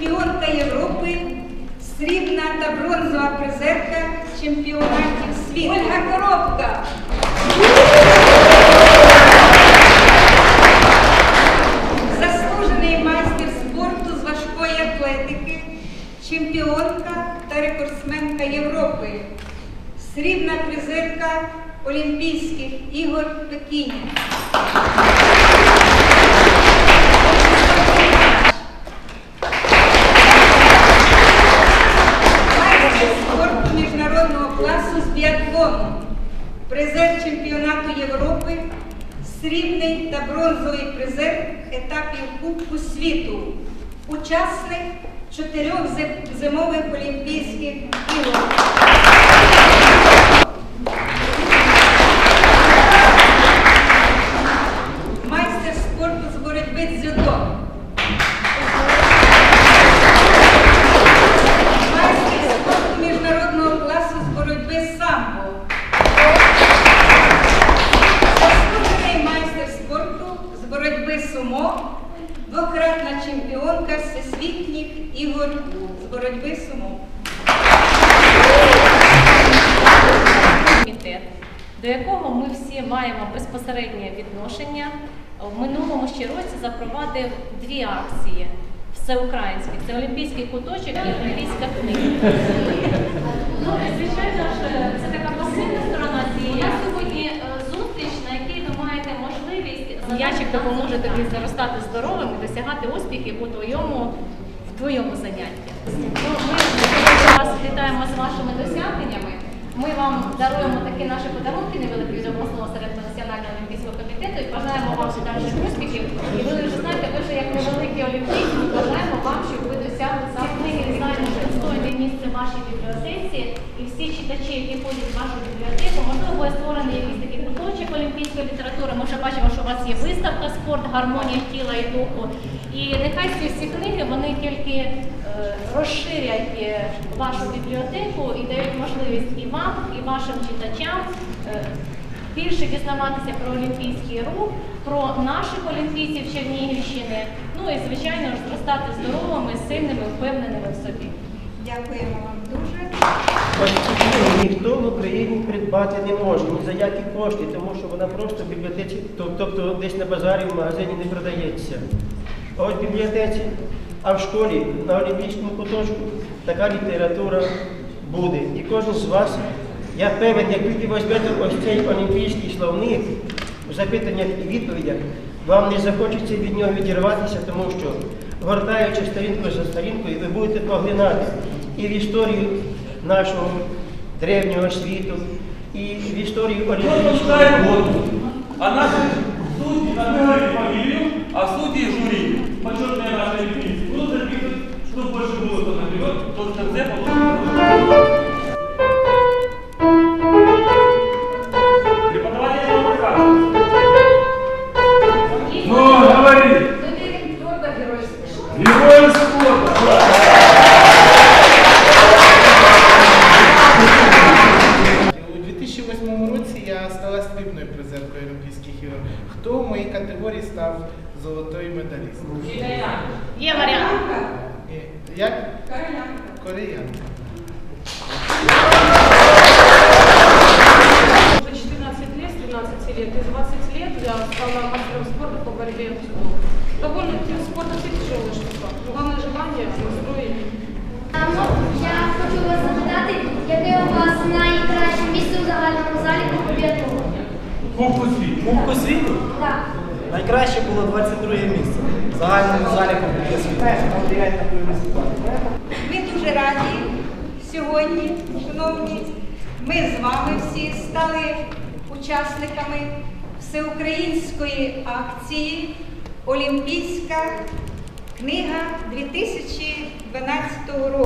чемпіонка Європи, срібна та бронзова призерка чемпіонатів світу. Ольга Коробка. Заслужений майстер спорту з важкої атлетики, чемпіонка та рекордсменка Європи, срібна призерка Олімпійських ігор в Пекіні. Майстер спорту міжнародного класу з біатлону, призер чемпіонату Європи, срібний та бронзовий призер етапів Кубку світу, учасник чотирьох зимових Олімпійських ігор. Майстер спорту з боротьби дзюдо. Майстер спорту міжнародного класу з боротьби з самбо. Заслужений майстер спорту з боротьби сумо, двократна всесвітніх ігор з боротьби сумо. комітет, до якого ми всі маємо безпосереднє відношення, в минулому ще році запровадив дві акції всеукраїнських. Це Олімпійський куточок і Олімпійська книга. Ну, звичайно ж, це така пасивна сторона цієї. Я сьогодні е, зустріч, на якій ви маєте можливість м'ячик допоможе тобі заростати здоровим і досягати успіхів у твоєму в твоєму занятті. Ну, ми вас вітаємо з вашими досягненнями. Ми вам даруємо такі наші подарунки невеликі від обласного серед національного олімпійського комітету і бажаємо вам подальших успіхів. І ви вже знаєте, ви вже як невеликі олімпійці, ми бажаємо вам, щоб ви досягли ці книги. Знаємо, що достойне місце в вашій бібліотеці, і всі читачі, які ходять в вашу бібліотеку, можливо, є створений якийсь такий куточок олімпійської літератури. Ми вже бачимо, що у вас є виставка спорт, гармонія тіла і духу. І нехай ці всі книги вони тільки е, розширять е, вашу бібліотеку і дають можливість і вам, і вашим читачам е, більше дізнаватися про олімпійський рух, про наших олімпійців Чернігівщини. Ну і звичайно зростати здоровими, сильними, впевненими в собі. Дякуємо вам дуже. Ніхто в Україні придбати не може ні за які кошти, тому що вона просто в бібліотеці, тобто десь на базарі, в магазині не продається. А ось в бібліотеці, а в школі на Олімпійському куточку така література буде. І кожен з вас, я певен, як тільки візьмете ось цей олімпійський словник у запитаннях і відповідях, вам не захочеться від нього відірватися, тому що, гортаючи сторінку за сторінкою, ви будете поглинати і в історію нашого древнього світу, і в знает воду? А наши судьи назвали категорії став золотою медалістом? Є варіант. Е, Як? Кореянка. Уже 14 лет, с 13 лет и 20 лет я стала мастером спорта по борьбе в. Довольно вид спорта все тяжелая штука. Но главное желание, настрой. Ну, я хочу вас запитати, яке у вас найкраще місце у загальному залі по біатлону? Кубку світу. Кубку світу Так. Найкраще було 22 місце. В загальному залі Кубку світу. Ми дуже раді сьогодні, шановні. Ми з вами всі стали учасниками всеукраїнської акції Олімпійська книга 2012 року.